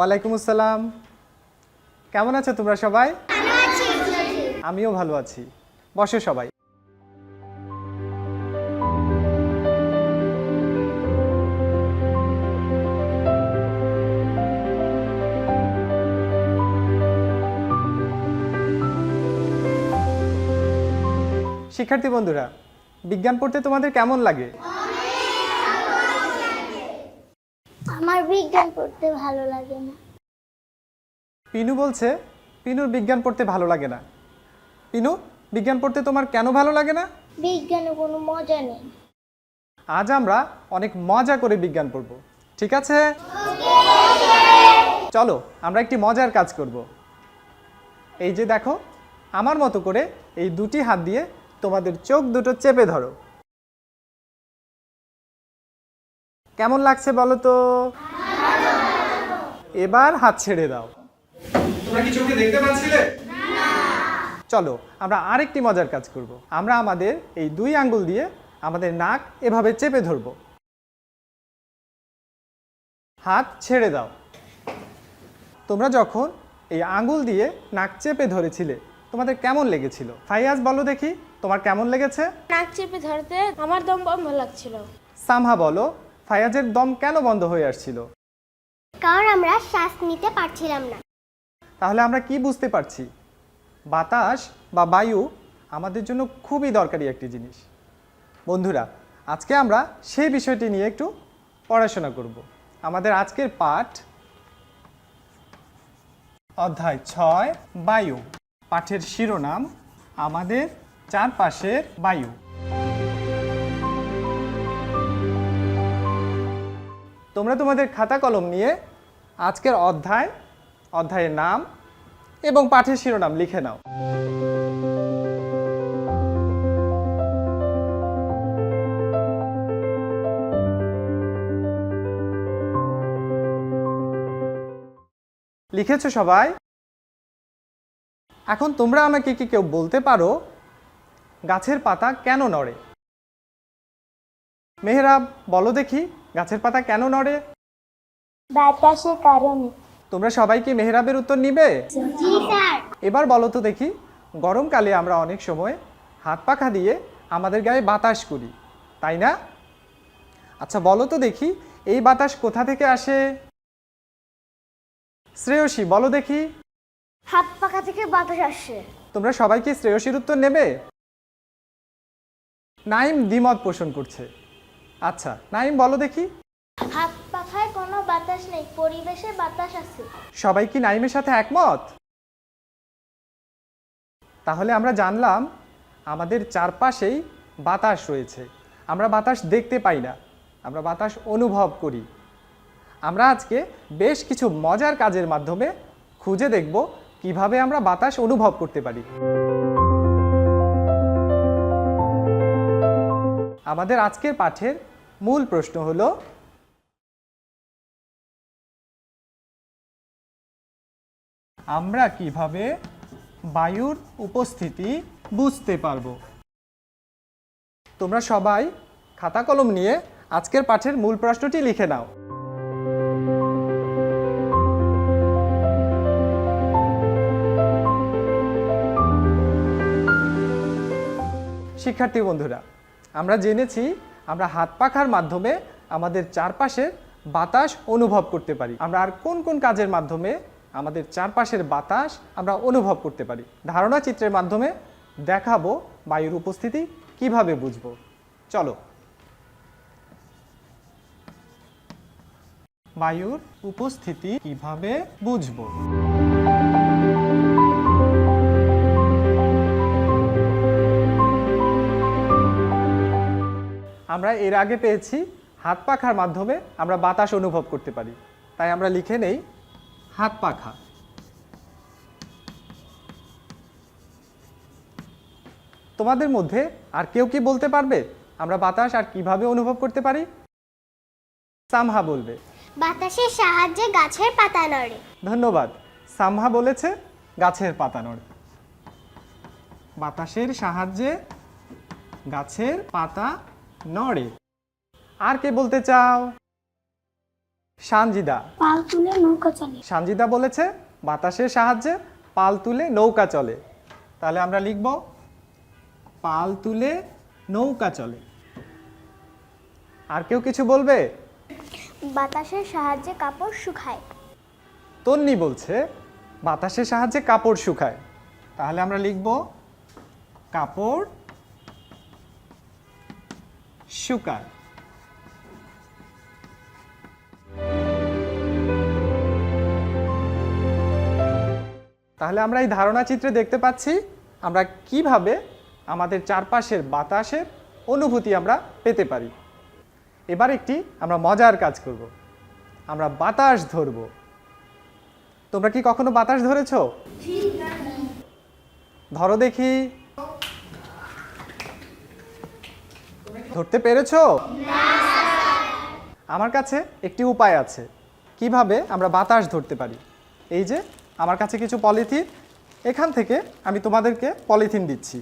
ওয়ালাইকুম আসসালাম। কেমন আছো তোমরা সবাই? আমিও ভালো আছি। বসো সবাই। শিক্ষার্থী বন্ধুরা বিজ্ঞান পড়তে তোমাদের কেমন লাগে? আমার বিজ্ঞান পড়তে ভালো লাগে না। পিনু বলছে পিনুর বিজ্ঞান পড়তে ভালো লাগে না। পিনু বিজ্ঞান পড়তে তোমার কেন ভালো লাগে না? বিজ্ঞানে কোনো মজা নেই। আজ আমরা অনেক মজা করে বিজ্ঞান পড়ব ঠিক আছে? চলো আমরা একটি মজার কাজ করব। এই যে দেখো আমার মতো করে এই দুটি হাত দিয়ে তোমাদের চোখ দুটো চেপে ধরো। কেমন লাগছে বলো তো? এবার হাত ছেড়ে দাও। তোমরা কি চোখে দেখতে পাচ্ছিলে? চলো আমরা আরেকটি মজার কাজ করব। আমরা আমাদের এই দুই আঙ্গুল দিয়ে আমাদের নাক এভাবে চেপে ধরব। হাত ছেড়ে দাও। তোমরা যখন এই আঙ্গুল দিয়ে নাক চেপে ধরেছিলে তোমাদের কেমন লেগেছিল? ফাইয়াজ বলো দেখি তোমার কেমন লেগেছে? নাক চেপে ধরতে আমার দম বন্ধ লাগছিল। সামহা বলো ফায়াজের দম কেন বন্ধ হয়ে আসছিল? কারণ আমরা শ্বাস নিতে পারছিলাম না। তাহলে আমরা কি বুঝতে পারছি? বাতাস বা বায়ু আমাদের জন্য খুবই দরকারি একটি জিনিস। বন্ধুরা আজকে আমরা সেই বিষয়টি নিয়ে একটু পড়াশোনা করব। আমাদের আজকের পাঠ অধ্যায় ছয় বায়ু। পাঠের শিরোনাম আমাদের চারপাশের বায়ু। তোমরা তোমাদের খাতা কলম নিয়ে আজকের অধ্যায়, অধ্যায়ের নাম এবং পাঠের শিরোনাম লিখে নাও। লিখেছ সবাই? এখন তোমরা আমাকে কি কেউ বলতে পারো, গাছের পাতা কেন নড়ে? মেহরাব, বলো দেখি। গাছের পাতা কেন নড়ে? বাতাসের কারণে। তোমরা সবাই কি মেহরাবের উত্তর নিবে? জি স্যার। এবার বলো তো দেখি গরমকালে আমরা অনেক সময় হাত পাখা দিয়ে আমাদের গায়ে বাতাস করি তাই না? আচ্ছা বলো তো দেখি এই বাতাস কোথা থেকে আসে? শ্রেয়সী বলো দেখি। হাত পাখা থেকে বাতাস আসে। তোমরা সবাই কি শ্রেয়সীর উত্তর নেবে? নাইম দ্বিমত পোষণ করছে। আচ্ছা নাইম বলো দেখি। হাত পাখায় কোনো বাতাস নেই পরিবেশে বাতাস আছে। সবাই কি নাইমের সাথে একমত? তাহলে আমরা জানলাম আমাদের চারপাশেই বাতাস রয়েছে। আমরা বাতাস দেখতে পাই না আমরা বাতাস অনুভব করি। আমরা আজকে বেশ কিছু মজার কাজের মাধ্যমে খুঁজে দেখব কীভাবে আমরা বাতাস অনুভব করতে পারি। আমাদের আজকের পাঠের মূল প্রশ্ন হলো, আমরা কীভাবে বায়ুর উপস্থিতি বুঝতে পারব? তোমরা সবাই খাতা কলম নিয়ে আজকের পাঠের মূল প্রশ্নটি লিখে নাও। শিক্ষার্থী বন্ধুরা, আমরা জেনেছি আমরা হাত পাখার মাধ্যমে আমাদের চারপাশের বাতাস অনুভব করতে পারি। আমরা আর কোন কোন কাজের মাধ্যমে আমাদের চারপাশের বাতাস আমরা অনুভব করতে পারি? ধারণা চিত্রের মাধ্যমে দেখাবো বায়ুর উপস্থিতি কীভাবে বুঝব। চলো। বায়ুর উপস্থিতি কীভাবে বুঝব? আমরা এর আগে পেয়েছি হাত পাখার মাধ্যমে আমরা বাতাস অনুভব করতে পারি। তাই আমরা লিখে নেই হাত পাখা। তোমাদের মধ্যে আর কেউ কি বলতে পারবে আমরা বাতাস আর কীভাবে অনুভব করতে পারি? সামহা বলবে। বাতাসের সাহায্যে গাছের পাতা নড়ে। ধন্যবাদ। সামহা বলেছে গাছের পাতা নড়ে। বাতাসের সাহায্যে গাছের পাতা নড়ে। আর কে বলতে চাও? সানজিদা। পাল তুলে নৌকা চলে। সানজিদা বলেছে বাতাসের সাহায্যে পাল তুলে নৌকা চলে। তাহলে আমরা লিখব পাল তুলে নৌকা চলে। আর কেউ কিছু বলবে? বাতাসের সাহায্যে কাপড় শুকায়। তন্নি বলছে বাতাসের সাহায্যে কাপড় শুকায়। তাহলে আমরা লিখব কাপড় শুকায় তাহলে আমরা এই ধারণা চিত্রে দেখতে পাচ্ছি আমরা কীভাবে আমাদের চারপাশের বাতাসের অনুভূতি আমরা পেতে পারি। এবার একটি আমরা মজার কাজ করব। আমরা বাতাস ধরবো। তোমরা কি কখনো বাতাস ধরেছো? ধরো দেখি। ধরতে পেরেছ? আমার কাছে একটি উপায় আছে। কীভাবে আমরা বাতাস ধরতে পারি? এই যে, আমার কাছে কিছু পলিথিন। এখান থেকে আমি তোমাদেরকে পলিথিন দিচ্ছি।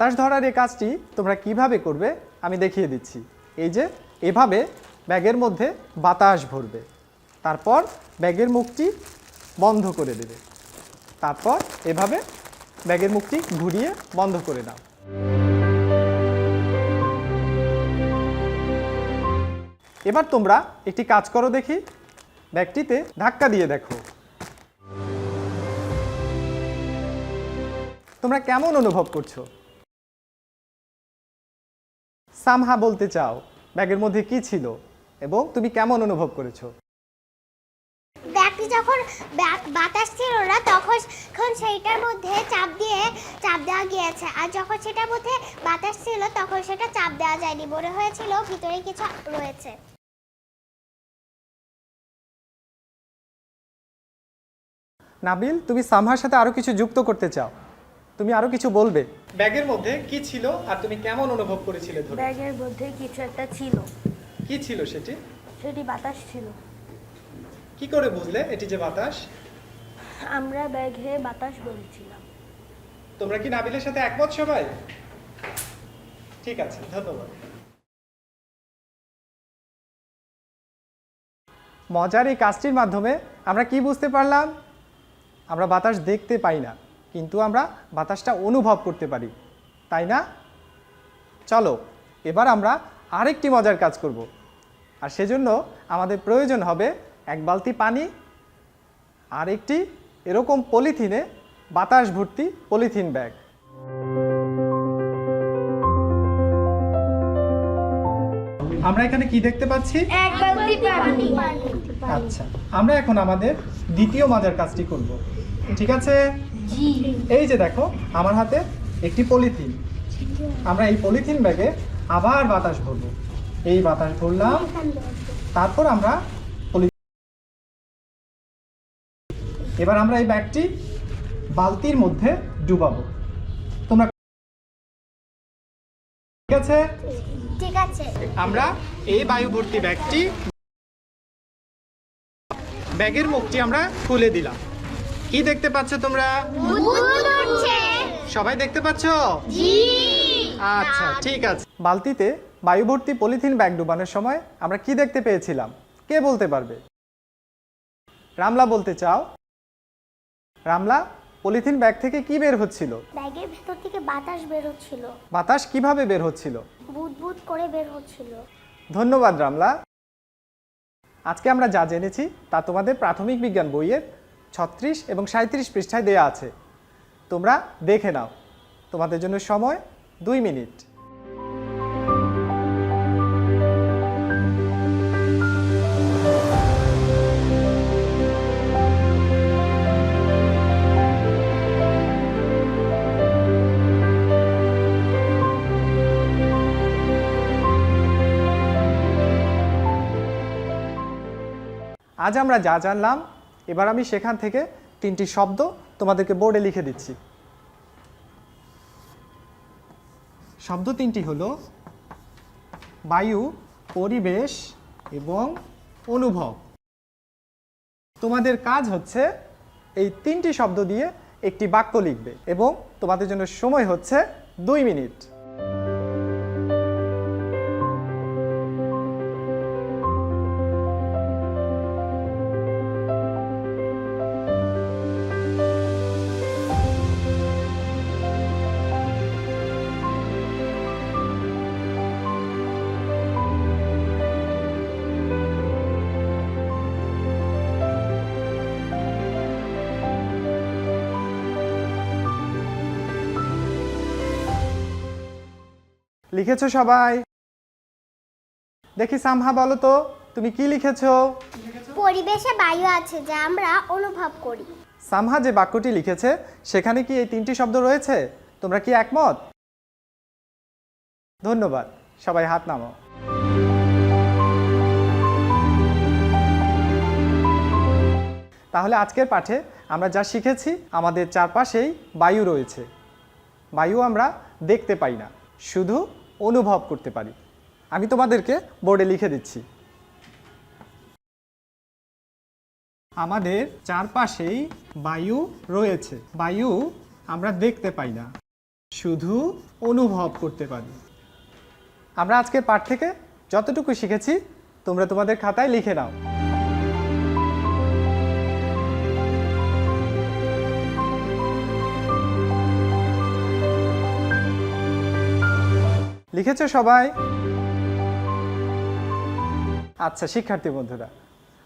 বাতাস ধরার এই কাজটি তোমরা কীভাবে করবে আমি দেখিয়ে দিচ্ছি। এই যে, এভাবে ব্যাগের মধ্যে বাতাস ভরবে। তারপর ব্যাগের মুখটি বন্ধ করে দেবে। তারপর এভাবে ব্যাগের মুখটি ঘুরিয়ে বন্ধ করে দাও। এবার তোমরা একটি কাজ করো দেখি। ব্যাগটিতে ধাক্কা দিয়ে দেখো। তোমরা কেমন অনুভব করছ? সামহা বলতে চাও? ব্যাগের মধ্যে কি ছিল? এবং তুমি কেমন অনুভব করেছ? ব্যাগটি যখন বাতাস ছিল না তখন সেইটার মধ্যে চাপ দিয়ে চাপ দেওয়া গিয়েছে। আর যখন সেটার মধ্যে বাতাস ছিল তখন সেটা চাপ দেওয়া যায়নি। মনে হয়েছিল ভিতরে কিছু রয়েছে। নাবিল তুমি সামহার সাথে আরও কিছু যুক্ত করতে চাও? তুমি আরও কিছু বলবে? ব্যাগের মধ্যে কি ছিল আর তুমি কেমন অনুভব করেছিলে ধরে? ব্যাগের মধ্যে কিছু একটা ছিল। কি ছিল সেটি? সেটি বাতাস ছিল। কি করে বুঝলে এটি যে বাতাস? আমরা ব্যাগে বাতাস বলেছিলাম। তোমরা কি নাবিলের সাথে একমত সবাই? ঠিক আছে ধন্যবাদ। মজার এই কাজটির মাধ্যমে আমরা কি বুঝতে পারলাম? আমরা বাতাস দেখতে পাই না। কিন্তু আমরা বাতাসটা অনুভব করতে পারি তাই না? চলো এবার আমরা আরেকটি মজার কাজ করব। আর সেজন্য আমাদের প্রয়োজন হবে এক বালতি পানি আর একটি এরকম পলিথিনে বাতাস ভর্তি পলিথিন ব্যাগ। আমরা এখানে কি দেখতে পাচ্ছি? এক বালতি পানি। আচ্ছা আমরা এখন আমাদের দ্বিতীয় মজার কাজটি করব। ঠিক আছে? এই যে দেখো আমার হাতে একটি পলিথিন। আমরা এই পলিথিন ব্যাগে আবার বাতাস ভরবো। এই বাতাস ভরলাম। তারপর আমরা এবার আমরা এই ব্যাগটি বালতির মধ্যে ডুবাবো। তোমরা ঠিক আছে? ঠিক আছে। আমরা এই বায়ু ভর্তি ব্যাগটি ব্যাগের মুখটি আমরা খুলে দিলাম। কি দেখতে পাচ্ছ তোমরা? সবাই দেখতে পাচ্ছ? আচ্ছা ঠিক আছে। বালতিতে বায়ু ভর্তি পলিথিন ব্যাগ ডুবানোর সময় আমরা কি দেখতে পেয়েছিলাম? কে বলতে পারবে? রামলা বলতে চাও? রামলা পলিথিন ব্যাগ থেকে কি বের হচ্ছিল? ব্যাগের ভেতর থেকে বাতাস বের হচ্ছিল। বাতাস কীভাবে বের হচ্ছিল? বুদবুদ করে বের হচ্ছিল। ধন্যবাদ রামলা। আজকে আমরা যা জেনেছি তা তোমাদের প্রাথমিক বিজ্ঞান বইয়ের ছত্রিশ এবং সাঁত্রিশ পৃষ্ঠায় দেয়া আছে। তোমরা দেখে নাও। তোমাদের জন্য সময় দুই মিনিট। আজ আমরা যা জানলাম এবার আমি সেখান থেকে তিনটি শব্দ তোমাদেরকে বোর্ডে লিখে দিচ্ছি। শব্দ তিনটি হলো বায়ু, পরিবেশ এবং অনুভব। তোমাদের কাজ হচ্ছে এই তিনটি শব্দ দিয়ে একটি বাক্য লিখবে এবং তোমাদের জন্য সময় হচ্ছে দুই মিনিট। লিখেছো সবাই? দেখি সামহা বলো তো তুমি কি লিখেছো? পরিবেশে বায়ু আছে যা আমরা অনুভব করি। সামহা যে বাক্যটি লিখেছে সেখানে কি এই তিনটি শব্দ রয়েছে? তোমরা কি একমত? ধন্যবাদ সবাই হাত নামাও। তাহলে আজকের পাঠে আমরা যা শিখেছি আমাদের চারপাশেই বায়ু রয়েছে। বায়ু আমরা দেখতে পাই না শুধু অনুভব করতে পারি। আমি তোমাদেরকে বোর্ডে লিখে দিচ্ছি। আমাদের চারপাশেই বায়ু রয়েছে। বায়ু আমরা দেখতে পাই না। শুধু অনুভব করতে পারি। আমরা আজকের পাঠ থেকে যতটুকু শিখেছি, তোমরা তোমাদের খাতায় লিখে নাও। লিখেছো সবাই? আচ্ছা শিক্ষার্থী বন্ধুরা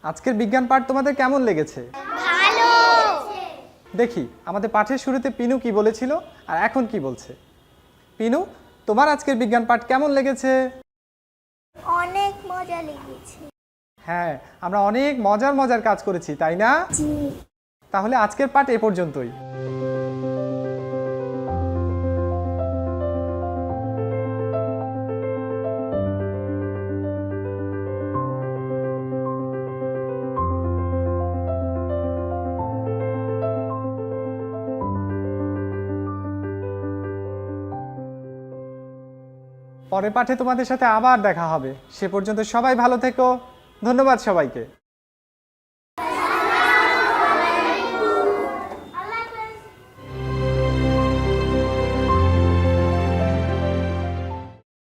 আজকের বিজ্ঞান পাঠ তোমাদের কেমন লেগেছে? ভালো! দেখি আমাদের পাঠের শুরুতে পিনু কি বলেছিল আর এখন কি বলছে? পিনু তোমার আজকের বিজ্ঞান পাঠ কেমন লেগেছে? অনেক মজা লেগেছে। হ্যাঁ আমরা অনেক মজার মজার কাজ করেছি তাই না? তাহলে আজকের পাঠ এ পর্যন্তই। পরের পাঠে তোমাদের সাথে আবার দেখা হবে। সে পর্যন্ত সবাই ভালো থেকো। ধন্যবাদ সবাইকে।